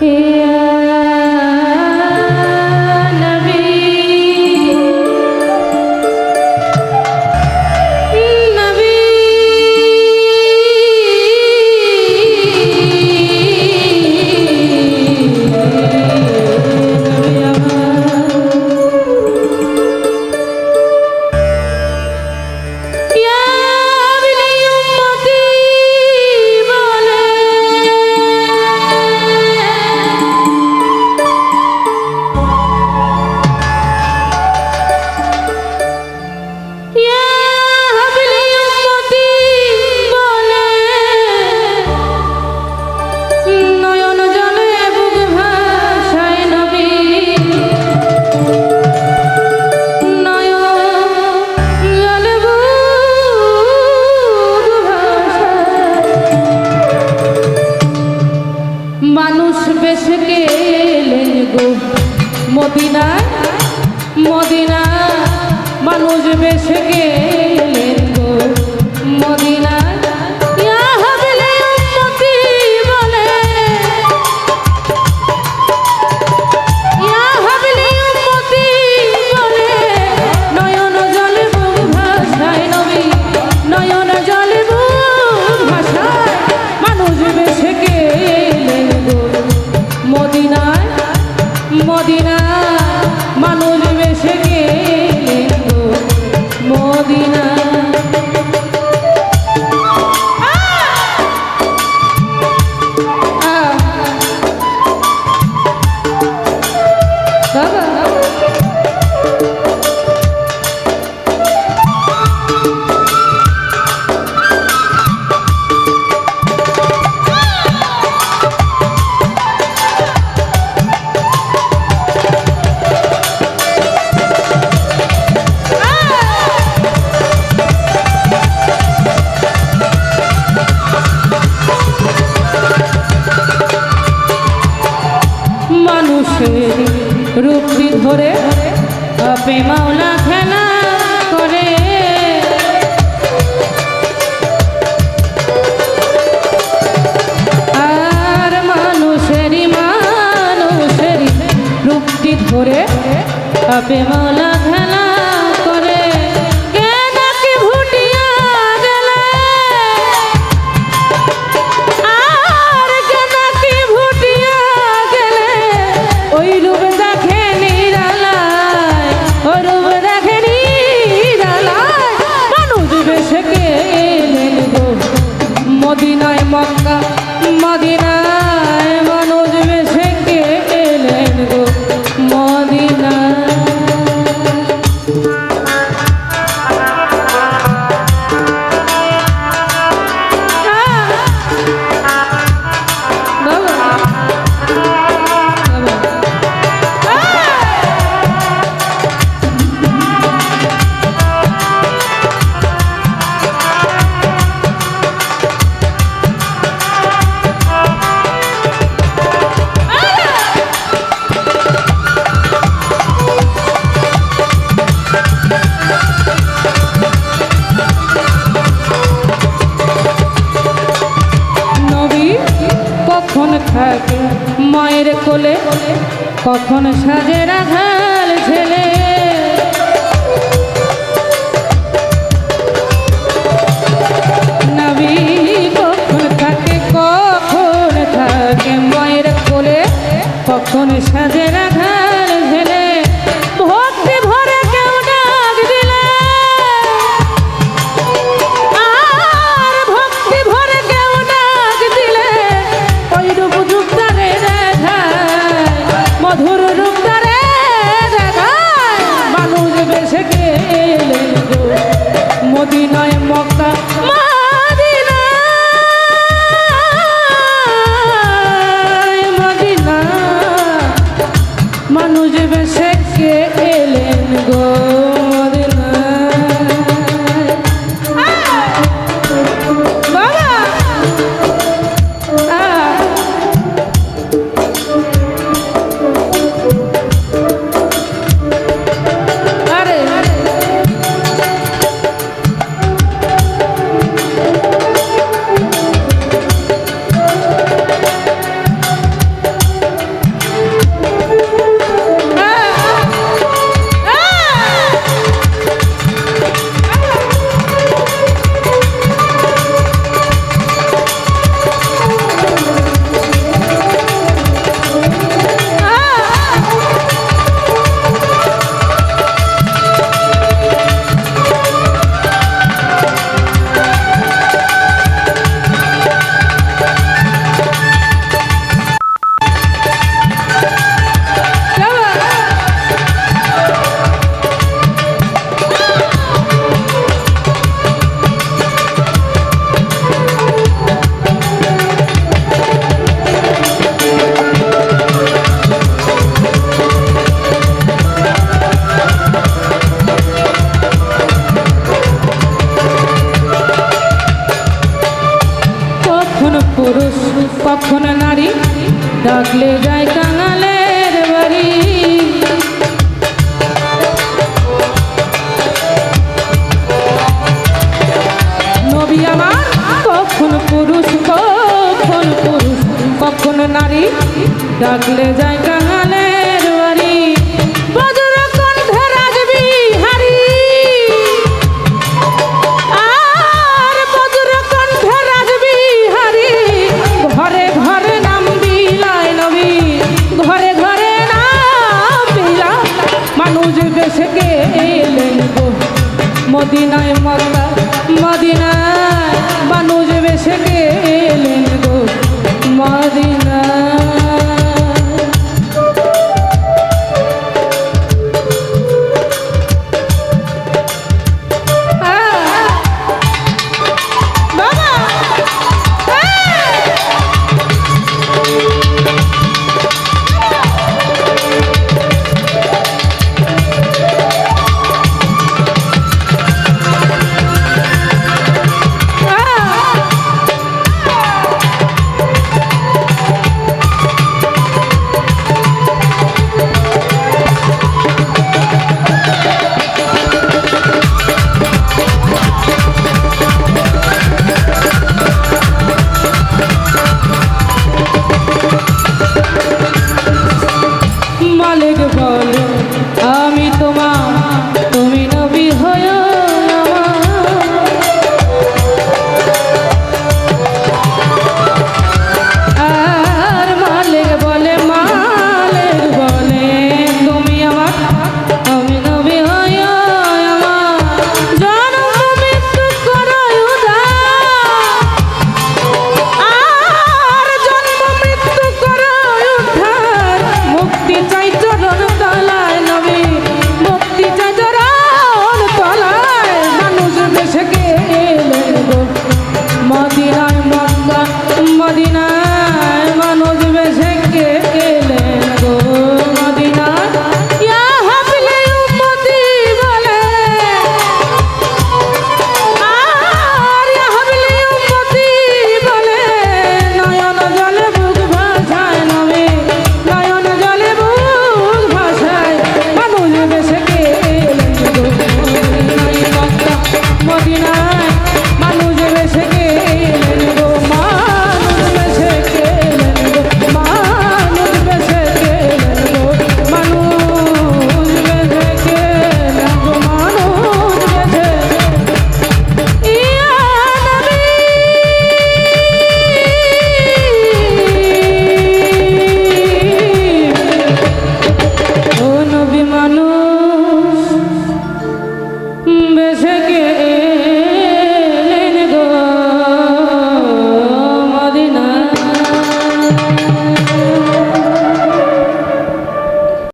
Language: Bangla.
Yeah. মদিনা মদিনা মানুষ বেশে গে বাপে করে। আর মানুষেরই মানুষেরই রূপটি ধরে। বাপে মদিনায় মক্কা মদিনা কখন সাজে রাখাল ছেলে? নবী কখন থাকে কখন থাকে মায়ের কোলে কখন সাজে রাখ মদিনায় ডাকলে যায় কাঙালের বাড়ি। বজ্র কণ্ঠে রাজবি হারি। আর বজ্র কণ্ঠে রাজবি হারি। ঘরে ঘরে নাম বিলাই নবী। ঘরে ঘরে নাম বিলা মানুষ বেশে গেলেন গো? মদিনায় মক্কা মদিনায় মানুষ বেশে